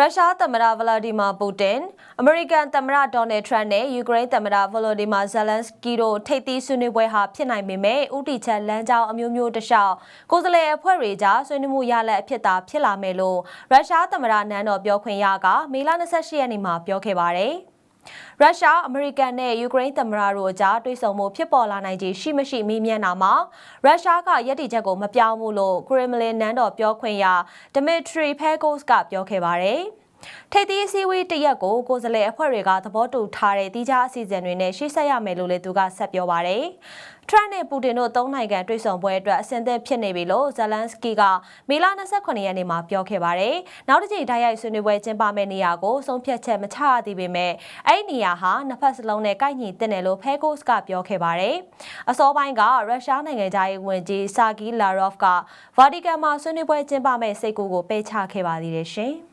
ရုရှားသမ္မတဗလာဒီမာပူတင်အမေရိကန်သမ္မတဒေါ်နယ်ထရန့်နဲ့ယူကရိန်းသမ္မတဗလိုဒီမာဇလန်စကီတို့ထိပ်သီးဆွေးနွေးပွဲဟာဖြစ်နိုင်ပေမဲ့ဥတီချက်လမ်းကြောင်းအမျိုးမျိုးတစ်လျှောက်ကိုယ်စားလှယ်အဖွဲ့တွေကြားဆွေးနွေးမှုရလဒ်အဖြစ်သာဖြစ်လာမယ်လို့ရုရှားသမ္မတနန်းတော်ပြောခွင့်ရကမေလ28ရက်နေ့မှာပြောခဲ့ပါတယ်။ ရုရှားအမေရိကန်နဲ့ယူကရိန်းသမ္မတတို့အကြားတွေ့ဆုံမှုဖြစ်ပေါ်လာနိုင်ခြေရှိမရှိမေးမြန်းတာမှာရုရှားကယက်တီချက်ကိုမပြောင်းဘူးလို့ခရမလင်နန်းတော်ပြောခွင့်ရဒမစ်ထရီဖဲကိုစ်ကပြောခဲ့ပါတယ်။ ထိပ်သီးအစည်းအဝေးတရက်ကိုကိုယ်စားလှယ်အဖွဲ့တွေကသဘောတူထားတဲ့တိကျအစီအစဉ်တွေနဲ့ရှေ့ဆက်ရမယ်လို့လည်းသူကဆက်ပြောပါတယ်။ထရန့်နဲ့ပူတင်တို့သုံးနိုင်ငံတွေ့ဆုံပွဲအတွက်အဆင်သင့်ဖြစ်နေပြီလို့ဇလန်စကီကမေလ28ရက်နေ့မှာပြောခဲ့ပါတယ်။နောက်တစ်ချိန်တိုက်ရိုက်ဆွေးနွေးပွဲကျင်းပမယ့်နေရာကိုဆုံးဖြတ်ချက်မချရသေးပေမဲ့အဲ့ဒီနေရာဟာနှစ်ဖက်စလုံးနဲ့ကိုက်ညီတဲ့တယ်လို့ဖဲကိုစ်ကပြောခဲ့ပါတယ်။အစောပိုင်းကရုရှားနိုင်ငံသားရေးဝန်ကြီးဆာဂီလာရော့ဖ်ကဗာတီကန်မှာဆွေးနွေးပွဲကျင်းပမယ့်စိတ်ကူးကိုပယ်ချခဲ့ပါသေးတယ်ရှင်။